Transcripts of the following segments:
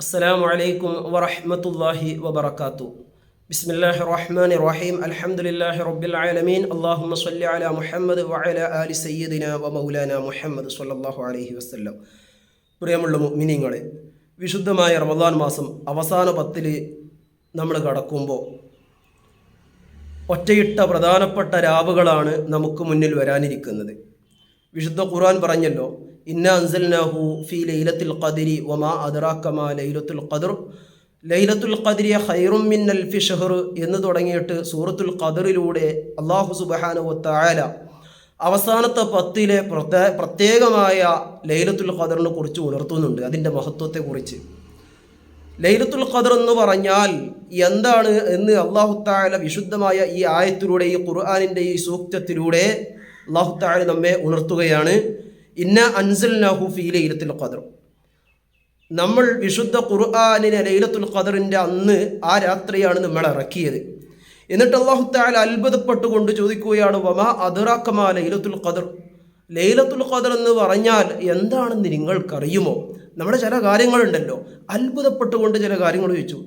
السلام عليكم ورحمة الله وبركاته بسم الله الرحمن الرحيم الحمد لله رب العالمين اللهم صل على محمد وعلى آل سيدنا ومولانا محمد صلى الله عليه وسلم പ്രിയമുള്ള മിനിങ്ങളെ വിശുദ്ധമായ റമദാൻ മാസം അവസാന പത്തിൽ നമ്മൾ കടക്കുമ്പോൾ ഒറ്റയിട്ട പ്രധാനപ്പെട്ട രാവുകളാണ് നമുക്ക് മുന്നിൽ വരാനിരിക്കുന്നത് വിശുദ്ധ ഖുർആൻ പറഞ്ഞല്ലോ ഇന്ന അൻസൽനാഹു ഫി ലൈലത്തുൽ ഖദരി വമാ അദ്റാക്കമാ ലൈലത്തുൽ ഖദർ. ലൈലത്തുൽ ഖദരിയ ഖൈറും മിൻ അൽഫി എന്ന് തുടങ്ങിയിട്ട് സൂറത്തുൽ ഖദറിലൂടെ അള്ളാഹു സുബ്ഹാനഹു വതആല അവസാനത്തെ പത്തിലെ പ്രത്യേ പ്രത്യേകമായ ലൈലത്തുൽ ഖദറിനെ കുറിച്ച് ഉണർത്തുന്നുണ്ട് അതിന്റെ മഹത്വത്തെക്കുറിച്ച്. ലൈലത്തുൽ ഖദർ എന്ന് പറഞ്ഞാൽ എന്താണ് എന്ന് അള്ളാഹു താല വിശുദ്ധമായ ഈ ആയത്തിലൂടെ ഈ ഖുർആാനിന്റെ ഈ സൂക്തത്തിലൂടെ അള്ളാഹു താല നമ്മെ ഉണർത്തുകയാണ്. ഇന്ന അൻസൽ നഹു ഫി ലൈലത്തുൽ ഖദർ. നമ്മൾ വിശുദ്ധ ഖുർആാനിനെ ലൈലത്തുൽ ഖദറിന്റെ അന്ന് ആ രാത്രിയാണ് നമ്മൾ ഇറക്കിയത്. എന്നിട്ട് അള്ളാഹു താല അത്ഭുതപ്പെട്ടുകൊണ്ട് ചോദിക്കുകയാണ് വമാ അദറാക്കമാ ലൈലത്തുൽ ഖദർ? ലൈലത്തുൽ ഖദർ എന്ന് പറഞ്ഞാൽ എന്താണെന്ന് നിങ്ങൾക്കറിയുമോ? നമ്മുടെ ചില കാര്യങ്ങളുണ്ടല്ലോ. അത്ഭുതപ്പെട്ടുകൊണ്ട് ചില കാര്യങ്ങൾ ചോദിച്ചു.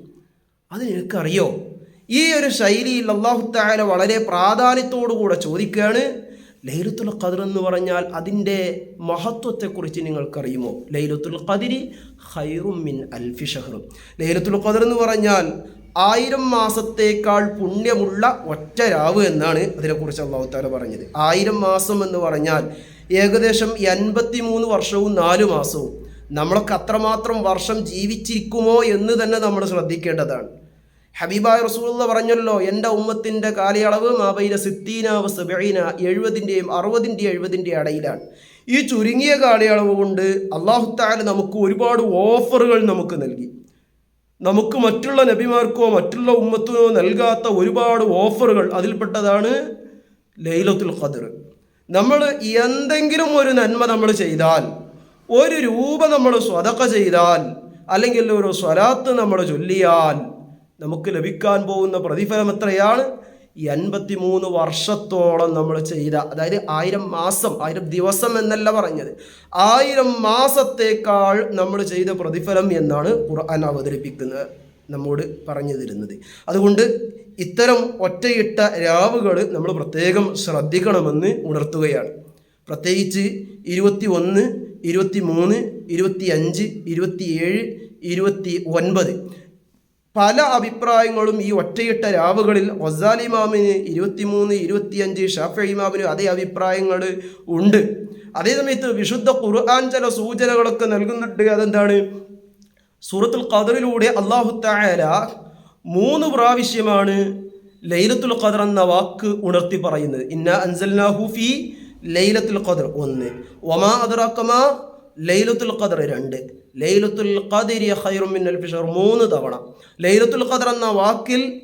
അത് നിനക്കറിയോ ഈ ഒരു ശൈലിയിൽ അള്ളാഹു താല വളരെ പ്രാധാന്യത്തോടു കൂടെ ചോദിക്കുകയാണ് ലൈലത്തുൽ ഖദർ എന്ന് പറഞ്ഞാൽ അതിന്റെ മഹത്വത്തെക്കുറിച്ച് നിങ്ങൾക്കറിയുമോ? ലൈലത്തുൽ ഖദിരി ഖൈറും മിൻ അൽഫി ഷഹറും. ലൈലത്തുൽ ഖദർ എന്ന് പറഞ്ഞാൽ ആയിരം മാസത്തേക്കാൾ പുണ്യമുള്ള ഒറ്റ രാവ് എന്നാണ് അതിനെക്കുറിച്ച് അള്ളാഹു താല പറഞ്ഞത്. ആയിരം മാസം എന്ന് പറഞ്ഞാൽ ഏകദേശം എൺപത്തി മൂന്ന് വർഷവും നാല് മാസവും. നമ്മളൊക്കെ അത്രമാത്രം വർഷം ജീവിച്ചിരിക്കുമോ എന്ന് തന്നെ നമ്മൾ ശ്രദ്ധിക്കേണ്ടതാണ്. ഹബീബായ റസൂള്ള പറഞ്ഞല്ലോ എന്റെ ഉമ്മത്തിന്റെ കാലയളവ് മാബൈന സിത്തീനാവ് സബീന എഴുപതിന്റെയും അറുപതിന്റെയും എഴുപതിന്റെയും ഇടയിലാണ്. ഈ ചുരുങ്ങിയ കാലയളവ് കൊണ്ട് അള്ളാഹുത്താൽ താല നമുക്ക് ഒരുപാട് ഓഫറുകൾ നമുക്ക് നൽകി. നമുക്ക് മറ്റുള്ള നബിമാർക്കോ മറ്റുള്ള ഉമ്മത്തിനോ നൽകാത്ത ഒരുപാട് ഓഫറുകൾ അതിൽപ്പെട്ടതാണ് ലൈലത്തുൽ ഖദർ. നമ്മൾ എന്തെങ്കിലും ഒരു നന്മ നമ്മൾ ചെയ്താൽ ഒരു രൂപ നമ്മൾ സ്വതക്ക ചെയ്താൽ അല്ലെങ്കിൽ ഒരു സ്വലാത്ത് നമ്മൾ ചൊല്ലിയാൽ നമുക്ക് ലഭിക്കാൻ പോകുന്ന പ്രതിഫലം എത്രയാണ്? ഈ അൻപത്തി മൂന്ന് വർഷത്തോളം നമ്മൾ ചെയ്ത അതായത് ആയിരം മാസം ആയിരം ദിവസം എന്നല്ല പറഞ്ഞത്. ആയിരം മാസത്തേക്കാൾ നമ്മൾ ചെയ്ത പ്രതിഫലം എന്നാണ് ഖുർആൻ അവതരിപ്പിക്കുന്നത് നമ്മോട് പറഞ്ഞു തരുന്നത്. അതുകൊണ്ട് ഇത്തരം ഒറ്റയിട്ട രാവുകൾ നമ്മൾ പ്രത്യേകം ശ്രദ്ധിക്കണമെന്ന് ഉണർത്തുകയാണ്. പ്രത്യേകിച്ച് ഇരുപത്തി ഒന്ന് ഇരുപത്തി മൂന്ന് ഇരുപത്തി അഞ്ച് ഇരുപത്തി ഏഴ് ഇരുപത്തി ഒൻപത് പല അഭിപ്രായങ്ങളും ഈ ഒറ്റയിട്ട രാവുകളിൽ ഒസാലി ഇമാമിന് ഇരുപത്തിമൂന്ന് ഇരുപത്തിയഞ്ച് ഷാഫി ഇമാമിന് അതേ അഭിപ്രായങ്ങൾ ഉണ്ട്. അതേ സമയത്ത് വിശുദ്ധ ഖുർആൻ ചില സൂചനകളൊക്കെ നൽകുന്നുണ്ട്. അതെന്താണ്? സൂറത്തുൽ ഖദറിലൂടെ അള്ളാഹു തായാല മൂന്ന് പ്രാവശ്യമാണ് ലൈലത്തുൽ ഖദർ എന്ന വാക്ക് ഉണർത്തി പറയുന്നത്. ഇന്ന അൻസൽനാഹു ഫി ലൈലത്തുൽ ഖദർ ഒന്ന്. ഒമാ അദറാക്കമാ ലൈലത്തുൽ ഖദർ രണ്ട്. ലൈലത്തുൽ ഖദിരി ഖൈറും മിൻ അൽഫി മൂന്ന് തവണ. ലൈലത്തുൽ ഖദർ എന്ന വാക്കിൽ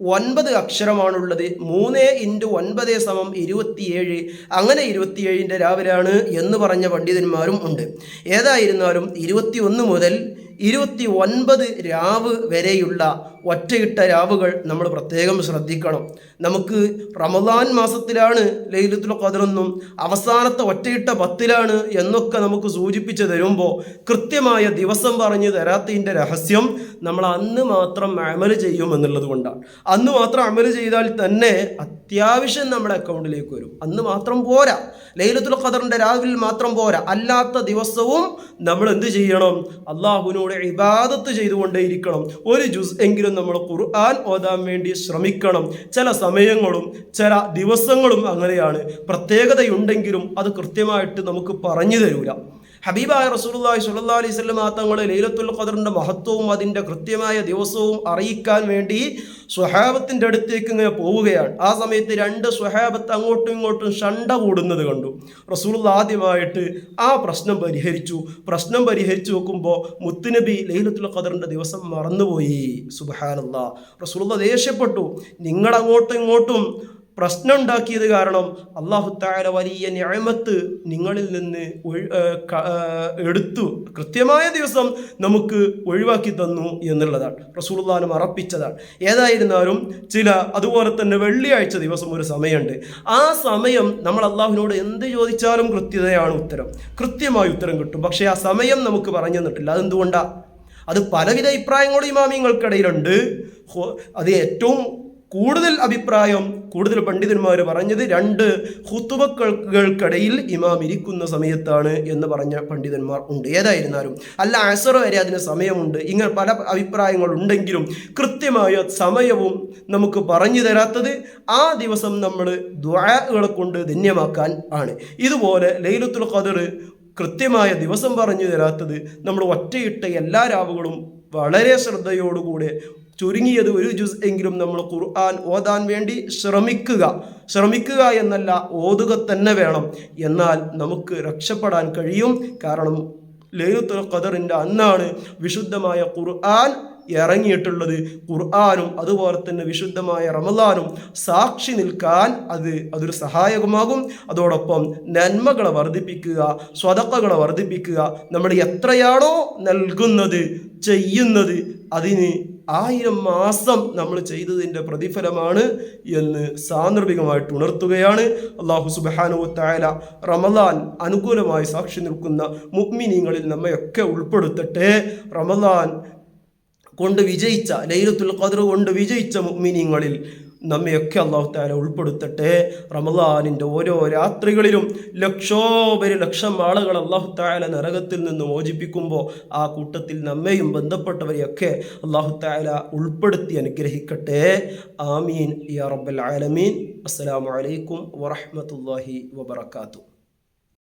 ഒൻപത് അക്ഷരമാണുള്ളത്. മൂന്ന് ഇന്റു ഒൻപത് സമം ഇരുപത്തിയേഴ്. അങ്ങനെ ഇരുപത്തിയേഴിന്റെ രാവിലാണ് എന്ന് പറഞ്ഞ പണ്ഡിതന്മാരും ഉണ്ട്. ഏതായിരുന്നാലും ഇരുപത്തി ഒന്ന് മുതൽ ഇരുപത്തി ഒൻപത് രാവ് വരെയുള്ള ഒറ്റയിട്ട രാവുകൾ നമ്മൾ പ്രത്യേകം ശ്രദ്ധിക്കണം. നമുക്ക് റമദാൻ മാസത്തിലാണ് ലൈലത്തുൽ ഖദറെന്നും അവസാനത്തെ ഒറ്റയിട്ട പത്തിലാണ് എന്നൊക്കെ നമുക്ക് സൂചിപ്പിച്ച് തരുമ്പോൾ കൃത്യമായ ദിവസം പറഞ്ഞു തരാത്തതിന്റെ രഹസ്യം നമ്മൾ അന്ന് മാത്രം അമൽ ചെയ്യും എന്നുള്ളത് കൊണ്ടാണ്. അന്ന് മാത്രം അമൽ ചെയ്താൽ തന്നെ അത്യാവശ്യം നമ്മുടെ അക്കൗണ്ടിലേക്ക് വരും. അന്ന് മാത്രം പോരാ. ലൈലത്തുൽ ഖദറിന്റെ രാവിൽ മാത്രം പോരാ. അല്ലാത്ത ദിവസവും നമ്മൾ എന്ത് ചെയ്യണം? അള്ളാഹുവിനോട് ഇബാദത്ത് ചെയ്തുകൊണ്ടേയിരിക്കണം. ഒരു ജുസ് എങ്കിലും നമ്മൾ ഖുർആൻ ഓതാൻ വേണ്ടി ശ്രമിക്കണം. ചില സമയങ്ങളും ചില ദിവസങ്ങളും അങ്ങനെയാണ്. പ്രത്യേകതയുണ്ടെങ്കിലും അത് കൃത്യമായിട്ട് നമുക്ക് പറഞ്ഞു തരൂല. ഹബീബായ റസൂലുള്ളാഹി സ്വല്ലല്ലാഹു അലൈഹി വസല്ലം തങ്ങൾ ലൈലത്തുൽ ഖദറിന്റെ മഹത്വവും അതിന്റെ കൃത്യമായ ദിവസവും അറിയിക്കാൻ വേണ്ടി സ്വഹാബത്തിന്റെ അടുത്തേക്ക് ഇങ്ങനെ പോവുകയാണ്. ആ സമയത്ത് രണ്ട് സ്വഹാബത്ത് അങ്ങോട്ടും ഇങ്ങോട്ടും ഷണ്ട കൂടുന്നത് കണ്ടു. റസൂലുള്ള ആദ്യമായിട്ട് ആ പ്രശ്നം പരിഹരിച്ചു. പ്രശ്നം പരിഹരിച്ചു നോക്കുമ്പോൾ മുത്തുനബി ലൈലത്തുൽ ഖദറിന്റെ ദിവസം മറന്നുപോയി. സുബഹാനല്ല റസൂലുള്ള ദേഷ്യപ്പെട്ടു. നിങ്ങളങ്ങോട്ടും ഇങ്ങോട്ടും പ്രശ്നം ഉണ്ടാക്കിയത് കാരണം അള്ളാഹു താര വലിയ ന്യായമത്ത് നിങ്ങളിൽ നിന്ന് എടുത്തു. കൃത്യമായ ദിവസം നമുക്ക് ഒഴിവാക്കി തന്നു എന്നുള്ളതാണ്. റസൂൽദാനം അറപ്പിച്ചതാണ് ഏതായിരുന്നാലും ചില അതുപോലെ തന്നെ വെള്ളിയാഴ്ച ദിവസം ഒരു സമയമുണ്ട്. ആ സമയം നമ്മൾ അള്ളാഹുവിനോട് എന്ത് ചോദിച്ചാലും കൃത്യതയാണ് ഉത്തരം. കൃത്യമായി ഉത്തരം കിട്ടും. പക്ഷേ ആ സമയം നമുക്ക് പറഞ്ഞു തന്നിട്ടില്ല. അതെന്തുകൊണ്ടാണ് അത് പലവിധ അഭിപ്രായങ്ങളും ഇമാമിങ്ങൾക്കിടയിലുണ്ട് ഹോ- അത് ഏറ്റവും കൂടുതൽ അഭിപ്രായം കൂടുതൽ പണ്ഡിതന്മാർ പറഞ്ഞത് രണ്ട് ഹുത്തുബക്കൾക്കിടയിൽ ഇമാം ഇരിക്കുന്ന സമയത്താണ് എന്ന് പറഞ്ഞ പണ്ഡിതന്മാർ ഉണ്ട്. ഏതായിരുന്നാലും അല്ല അസർ വരെ അതിന് സമയമുണ്ട്. ഇങ്ങനെ പല അഭിപ്രായങ്ങളുണ്ടെങ്കിലും കൃത്യമായ സമയവും നമുക്ക് പറഞ്ഞു തരാത്തത് ആ ദിവസം നമ്മൾ ദ്വാകളെ കൊണ്ട് ധന്യമാക്കാൻ ആണ്. ഇതുപോലെ ലൈലത്തുൽ ഖദർ കൃത്യമായ ദിവസം പറഞ്ഞു തരാത്തത് നമ്മൾ ഒറ്റയിട്ട എല്ലാ രാവുകളും വളരെ ശ്രദ്ധയോടുകൂടെ ചുരുങ്ങിയത് ഒരു ജുസ് എങ്കിലും നമ്മൾ ഖുർആൻ ഓതാൻ വേണ്ടി ശ്രമിക്കുക. ശ്രമിക്കുക എന്നല്ല ഓതുക തന്നെ വേണം. എന്നാൽ നമുക്ക് രക്ഷപ്പെടാൻ കഴിയും. കാരണം ലൈലത്തുൽ ഖദറിന്റെ അന്നാണ് വിശുദ്ധമായ ഖുർആൻ ഇറങ്ങിയിട്ടുള്ളത്. ഖുർആാനും അതുപോലെ തന്നെ വിശുദ്ധമായ റമദാനും സാക്ഷി നിൽക്കാൻ അത് അതൊരു സഹായകമാകും. അതോടൊപ്പം നന്മകളെ വർദ്ധിപ്പിക്കുക സ്വതക്കകളെ വർദ്ധിപ്പിക്കുക നമ്മൾ എത്രയാണോ നൽകുന്നത് ചെയ്യുന്നത് അതിന് ആയിരം മാസം നമ്മൾ ചെയ്തതിന്റെ പ്രതിഫലമാണ് എന്ന് സാന്ദർഭികമായിട്ട് ഉണർത്തുകയാണ്. അള്ളാഹു സുബാനു തായാല റമദാൻ അനുകൂലമായി സാക്ഷി നിൽക്കുന്ന മുഗ്മിനീങ്ങളിൽ നമ്മയൊക്കെ ഉൾപ്പെടുത്തട്ടെ. റമദാൻ കൊണ്ട് വിജയിച്ച ലൈലത്തുൽ ഖദർ കൊണ്ട് വിജയിച്ച മുഅ്മിനീങ്ങളിൽ നമ്മയൊക്കെ അള്ളാഹു താല ഉൾപ്പെടുത്തട്ടെ. റമദാനിന്റെ ഓരോ രാത്രികളിലും ലക്ഷോപരി ലക്ഷം ആളുകൾ അള്ളാഹു താല നരകത്തിൽ നിന്ന് മോചിപ്പിക്കുമ്പോൾ ആ കൂട്ടത്തിൽ നമ്മയും ബന്ധപ്പെട്ടവരെയൊക്കെ അള്ളാഹു താല ഉൾപ്പെടുത്തി അനുഗ്രഹിക്കട്ടെ. ആമീൻ. യാ റബ്ബൽ ആലമീൻ. അസ്സലാമു അലൈക്കും വറഹ്മത്തുള്ളാഹി വബറകാതുഹു.